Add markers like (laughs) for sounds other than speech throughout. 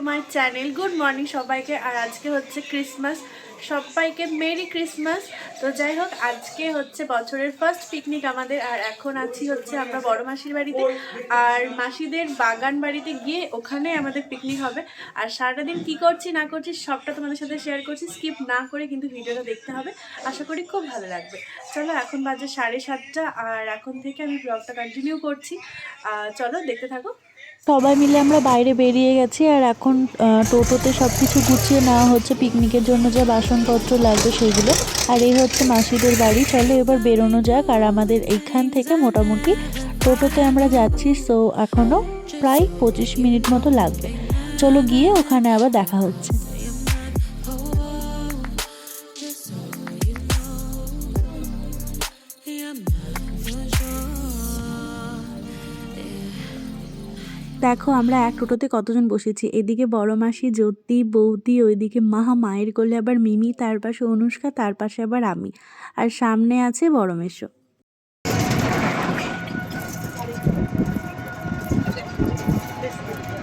To my channel good morning সবাইকে, আর আজকে হচ্ছে ক্রিসমাস সবাইকে মেরি ক্রিসমাস তো যাই হোক, আজকে হচ্ছে বছরের ফার্স্ট পিকনিক আমাদের, আর এখন আছি হচ্ছে আমরা বড় মাসির বাড়িতে, আর মাসিদের বাগান বাড়িতে গিয়ে ওখানে আমাদের পিকনিক হবে। আর সারাটা দিন কী করছি, না করছি, সবটা তোমাদের সাথে শেয়ার করছি। স্কিপ না করে কিন্তু ভিডিওটা দেখতে হবে। আশা করি খুব ভালো লাগবে। চলো, এখন বাজে সাড়ে সাতটা, আর এখন থেকে আমি ব্লগটা কন্টিনিউ করছি। চলো, দেখতে থাকো। সবাই মিলে আমরা বাইরে বেরিয়ে গেছি আর এখন টোটোতে সব কিছু গুছিয়ে নেওয়া হচ্ছে। পিকনিকের জন্য যা বাসনপত্র লাগবে সেগুলো। আর এই হচ্ছে মাসিদের বাড়ি। চলো এবার বেরোনো যাক। আর আমাদের এইখান থেকে মোটামুটি টোটোতে আমরা যাচ্ছি সো এখনও প্রায় পঁচিশ মিনিট মতো লাগবে। চলো গিয়ে ওখানে আবার দেখা হচ্ছে। দেখো আমরা এক টোটোতে কতজন বসেছি। এদিকে বড় মাসি, জ্যোতি, বৌদি, ওইদিকে মাহা, মায়ের কোলে আবার মিমি, তার পাশে অনুষ্কা, তার পাশে আবার আমি। আর সামনে আছে বড় মেশো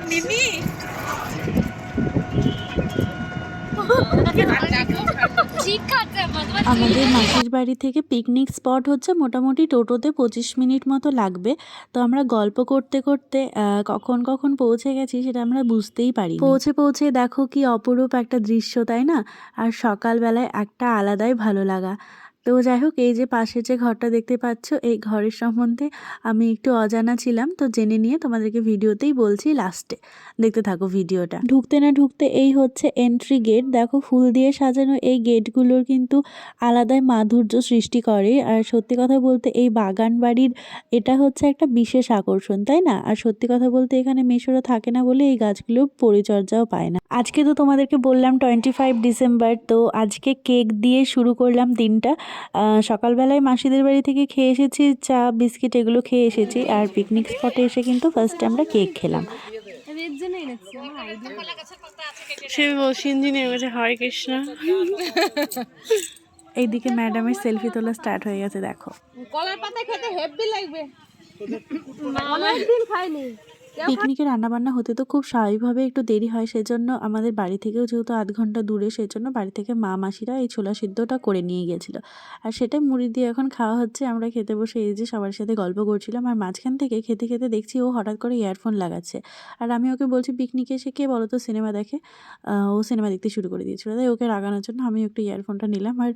মিমি আমাদের মাসির বাড়ি থেকে পিকনিক স্পট হচ্ছে মোটামুটি টোটোতে পঁচিশ মিনিট মতো লাগবে। তো আমরা গল্প করতে করতে কখন কখন পৌঁছে গেছি সেটা আমরা বুঝতেই পারি পৌঁছে পৌঁছে দেখো কি অপরূপ একটা দৃশ্য তাই না? আর সকালবেলায় একটা আলাদাই ভালো লাগা। তো যাই হোক, এই যে পাশে যে ঘরটা দেখতে পাচ্ছ, এই ঘরের সম্বন্ধে আমি একটু অজানা ছিলাম। তো জেনে নিয়ে তোমাদেরকে ভিডিওতেই বলছি লাস্টে। দেখতে থাকো ভিডিওটা। ঢুকতে না ঢুকতে এই হচ্ছে এন্ট্রি গেট দেখো, ফুল দিয়ে সাজানো এই গেটগুলোর কিন্তু আলাদাই মাধুর্য সৃষ্টি করে। আর সত্যি কথা বলতে এই বাগান বাড়ির এটা হচ্ছে একটা বিশেষ আকর্ষণ, তাই না? আর সত্যি কথা বলতে এখানে মেশোরা থাকে না বলে এই গাছগুলো পরিচর্যাও পায় না। আজকে তো তোমাদেরকে বললাম টোয়েন্টি ফাইভ ডিসেম্বর তো আজকে কেক দিয়ে শুরু করলাম দিনটা। সকালবেলায় মাসিদের বাড়ি থেকে খেয়ে এসেছি চা বিস্কিট এগুলো খেয়ে এসেছি আর পিকনিক স্পটে এসে কিন্তু ফার্স্টে আমরা কেক খেলাম। হরে কৃষ্ণ। এইদিকে ম্যাডামের সেলফি তোলা স্টার্ট হয়ে গেছে দেখো। কলার পাতা খেতে হেভি লাগবে। অনেকদিন খাইনি পিকনিকে রান্নাবান্না হতে তো খুব স্বাভাবিকভাবে একটু দেরি হয় সেজন্য আমাদের বাড়ি থেকেও যেহেতু আধ ঘণ্টা দূরে সেজন্য বাড়ি থেকে মা মাসিরা এই ছোলা সিদ্ধটা করে নিয়ে গেছিল আর সেটাই মুড়ি দিয়ে এখন খাওয়া হচ্ছে আমরা খেতে বসে এই যে সবার সাথে গল্প করছিলাম আর মাঝখান থেকে খেতে খেতে দেখছি ও হঠাৎ করে ইয়ারফোন লাগাচ্ছে। আর আমি ওকে বলছি পিকনিকে এসে কে বলো তো সিনেমা দেখে? ও সিনেমা দেখতে শুরু করে দিয়েছিল। তাই ওকে রাগানোর জন্য আমি একটু ইয়ারফোনটা নিলাম আর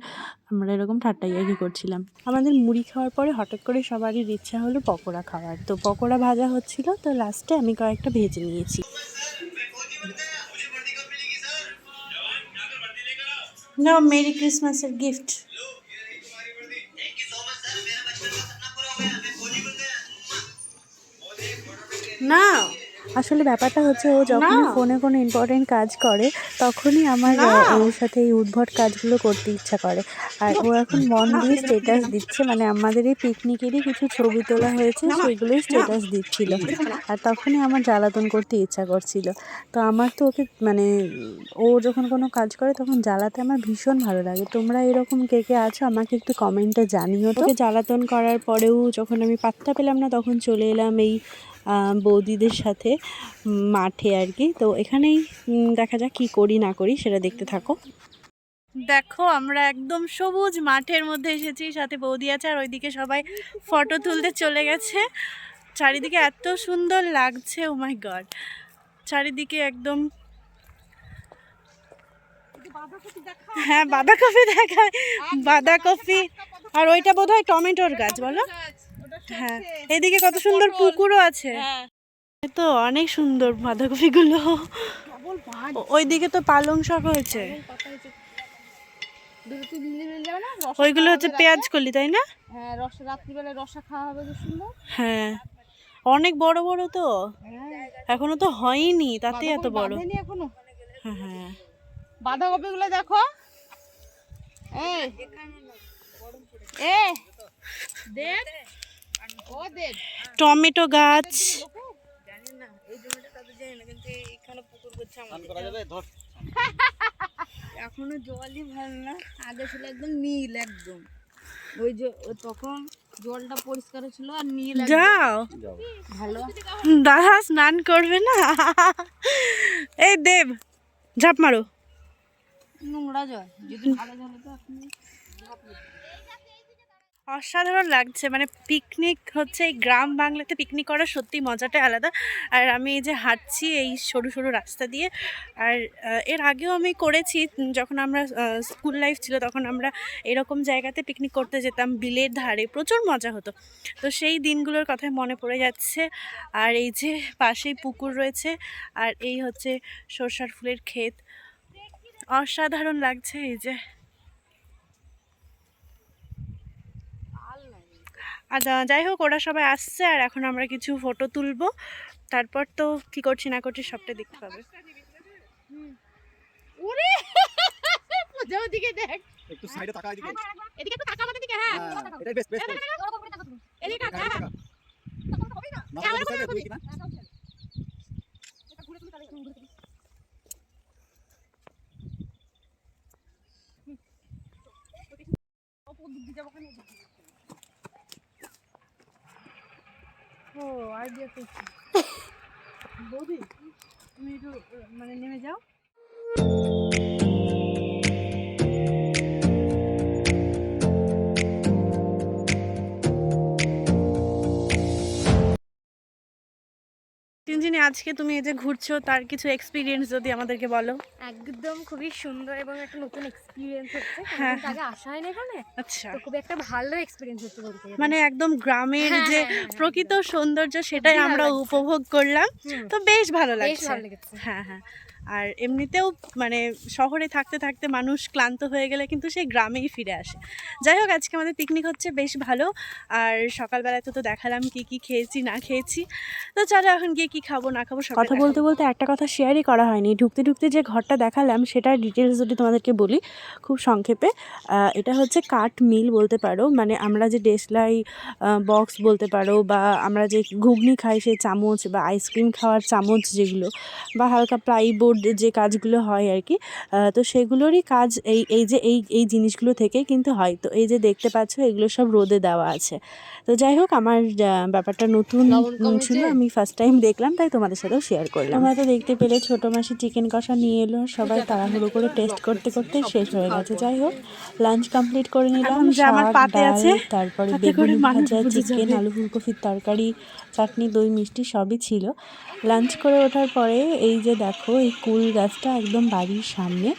আমরা এরকম ঠাট্টা ইয়ার্কি করছিলাম। আমাদের মুড়ি খাওয়ার পরে হঠাৎ করে সবারই ইচ্ছা হলো পকোড়া খাওয়ার। তো পকোড়া ভাজা হচ্ছিল তো লাস্টে আমি কয়েকটা ভেজে নিয়েছি। নাও মেরি ক্রিসমাসের গিফট। না আসলে ব্যাপারটা হচ্ছে ও যখনই ফোনে কোনো ইম্পর্টেন্ট কাজ করে তখনই আমার ওর সাথে এই উদ্ভট কাজগুলো করতে ইচ্ছা করে। আর ও এখন মন দিয়ে স্টেটাস দিচ্ছে মানে আমাদের এই পিকনিকেরই কিছু ছবি তোলা হয়েছে সেগুলোই স্টেটাস দিচ্ছিল। আর তখনই আমার জ্বালাতন করতে ইচ্ছা করছিল। তো আমার তো ওকে মানে ও যখন কোনো কাজ করে তখন জ্বালাতে আমার ভীষণ ভালো লাগে। তোমরা এরকম কে কে আছো আমাকে একটু কমেন্টে জানিও তোকে জ্বালাতন করার পরেও যখন আমি পাত্তা পেলাম না তখন চলে এলাম এই বৌদিদের সাথে মাঠে আর কি। তো এখানেই দেখা যাক কি করি না করি, সেটা দেখতে থাকো। দেখো, আমরা একদম সবুজ মাঠের মধ্যে এসেছি, সাথে বৌদি আছে আর ওইদিকে সবাই ফটো তুলতে চলে গেছে। চারিদিকে এত সুন্দর লাগছে ও মাই গড চারিদিকে একদম হ্যাঁ বাঁধাকপি দেখায় বাঁধাকপি। আর ওইটা বোধ হয় টমেটোর গাছ, বলো? হ্যাঁ এদিকে কত সুন্দর পুকুরও আছে। এ তো অনেক সুন্দর বাঁধাকপিগুলো। ওইদিকে তো পালং শাক হয়েছে। ওইগুলো হচ্ছে পেঁয়াজ কলি তাই না? হ্যাঁ রস রাত্রিবেলা রসা খাওয়া হবে কি সুন্দর। হ্যাঁ। অনেক বড় বড় তো। এখনও তো হয়নি তাতে এত বড়। এখনও? হ্যাঁ হ্যাঁ। বাঁধাকপি গুলো দেখো। এই। এ দেব টমেটো গাছ। এখনও জলই ভালো না আগে ছিল একদম নীল একদম। ওই যে তখন জলটা পরিষ্কার ছিল আর নীল যাও। ভালো। দাদা স্নান করবে না? এই দেব ঝাপ মারো। নোংরা জল যদি ভালো জল হতো আপনি অসাধারণ লাগছে। মানে পিকনিক হচ্ছে, এই গ্রাম বাংলাতে পিকনিক করার সত্যি মজাটাই আলাদা। আর আমি এই যে হাঁটছি এই সরু সরু রাস্তা দিয়ে, আর এর আগেও আমি করেছি, যখন আমরা স্কুল লাইফ ছিল তখন আমরা এরকম জায়গাতে পিকনিক করতে যেতাম, বিলের ধারে, প্রচুর মজা হতো। তো সেই দিনগুলোর কথাই মনে পড়ে যাচ্ছে। আর এই যে পাশেই পুকুর রয়েছে, আর এই হচ্ছে সরষার ফুলের ক্ষেত। অসাধারণ লাগছে এই যে। আর যাই হোক ওরা সবাই আসছে আর এখন আমরা কিছু ফটো তুলবো তারপর তো কি করছি না করছি সবটা দেখতে পাবে ওরে দেখ একটু সাইডে তাকা এদিকে এদিকে একটু তাকা দিকে হ্যাঁ হ্যাঁ বেস্ট বেস্ট এদিকে তাকা মাথা বন্ধ করে তুই কিনা ও আইডিয়া করছি। (laughs) বৌদি তুমি একটু মানে নেমে যাও। আজকে তুমি এই যে ঘুরছো তার কিছু এক্সপিরিয়েন্স যদি আমাদেরকে বলো। একদম খুবই সুন্দর এবং একটা নতুন এক্সপিরিয়েন্স হচ্ছে। হ্যাঁ, আগে আসা হয় না এখানে আচ্ছা। খুব একটা ভালো এক্সপিরিয়েন্স হচ্ছে বলতে মানে একদম গ্রামের হ্যাঁ, যে হ্যাঁ, হ্যাঁ। প্রকৃত সৌন্দর্য সেটাই আমরা উপভোগ করলাম। তো বেশ ভালো বেশ লাগছে। ভালো লেগেছে। হ্যাঁ হ্যাঁ। আর এমনিতেও মানে শহরে থাকতে থাকতে মানুষ ক্লান্ত হয়ে গেলে কিন্তু সেই গ্রামেই ফিরে আসে। যাই হোক আজকে আমাদের পিকনিক হচ্ছে বেশ ভালো। আর সকালবেলাতে তো দেখালাম কি কি খেয়েছি না খেয়েছি। তো চলো এখন গিয়ে কি খাব না খাব সব কথা বলতে বলতে একটা কথা শেয়ারই করা হয়নি। ঢুকতে ঢুকতে যে ঘরটা দেখালাম সেটার ডিটেলস যদি তোমাদেরকে বলি খুব সংক্ষেপে এটা হচ্ছে কাঠ মিল বলতে পারো। মানে আমরা যে দেশলাই বক্স বলতে পারো বা আমরা যে ঘুগনি খাই সেই চামচ বা আইসক্রিম খাওয়ার চামচ যেগুলো বা হালকা প্লাইবোর্ড যে কাজগুলো হয় আর কি তো সেগুলোরই কাজ এই এই যে এই এই জিনিসগুলো থেকে কিন্তু হয়। তো এই যে দেখতে পাচ্ছ এগুলো সব রোদে দেওয়া আছে। তো যাই হোক আমার ব্যাপারটা নতুন ছিল আমি ফার্স্ট টাইম দেখলাম তাই তোমাদের সাথেও শেয়ার করলাম। আমরা তো দেখতে পেলে ছোটো মাসি চিকেন কষা নিয়ে এলো সবাই তাড়াহুড়ো করে টেস্ট করতে করতে শেষ হয়ে গেছে। যাই হোক লাঞ্চ কমপ্লিট করে নিলাম তারপরে বেগুনি ভাজা চিকেন আলু ফুলকপির তরকারি চাটনি দই মিষ্টি সবই ছিল। লাঞ্চ করে ওঠার পরে এই যে দেখো এই কুল গাছটা একদম বাড়ির সামনে।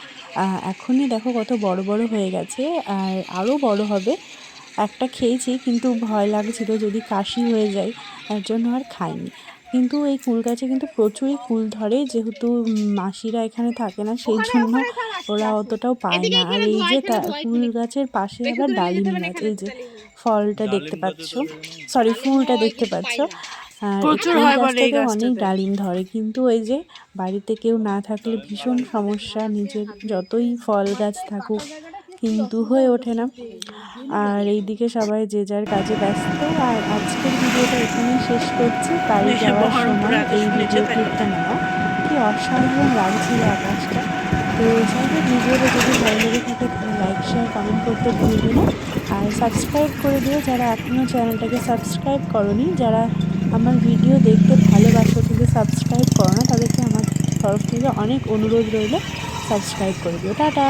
এখনই দেখো কত বড় বড় হয়ে গেছে আর আরও বড় হবে। একটা খেয়েছি কিন্তু ভয় লাগছিল যদি কাশি হয়ে যায় তার জন্য আর খাইনি। কিন্তু এই কুল গাছে কিন্তু প্রচুরই কুল ধরে যেহেতু মাসিরা এখানে থাকে না সেই জন্য ওরা অতটাও পায় না। আর এই যে তা- কুল গাছের পাশে আবার ডালিম গাছ এই যে ফলটা দেখতে পাচ্ছ। সরি ফুলটা দেখতে পাচ্ছ। প্রচুর হয় বলে এই গাছটাতে। অনেক ডালিম ধরে কিন্তু ওই যে বাড়িতে কেউ না থাকলে ভীষণ সমস্যা নিজের যতই ফল গাছ থাকুক কিন্তু হয়ে ওঠে না। আর এইদিকে সবাই যে যার কাজে ব্যস্ত আর আজকের ভিডিওটা এখানেই শেষ করছি। বাড়ি বেশি যাওয়ার সময় এই ভিডিও ক্লিপটা নেওয়া। কি অসাধারণ লাগছিল আকাশটা। তো হোক ভিডিওটা যদি ভালো লেগে থাকে তাহলে লাইক শেয়ার কমেন্ট করতে ভুলবে না। আর সাবস্ক্রাইব করে দিও যারা এখনও চ্যানেলটাকে সাবস্ক্রাইব করনি যারা আমার ভিডিও দেখতে ভালোবাসো, কিন্তু সাবস্ক্রাইব করো না, তাদেরকে আমার তরফ থেকে অনেক অনুরোধ রইল সাবস্ক্রাইব করে দিও। টাটা!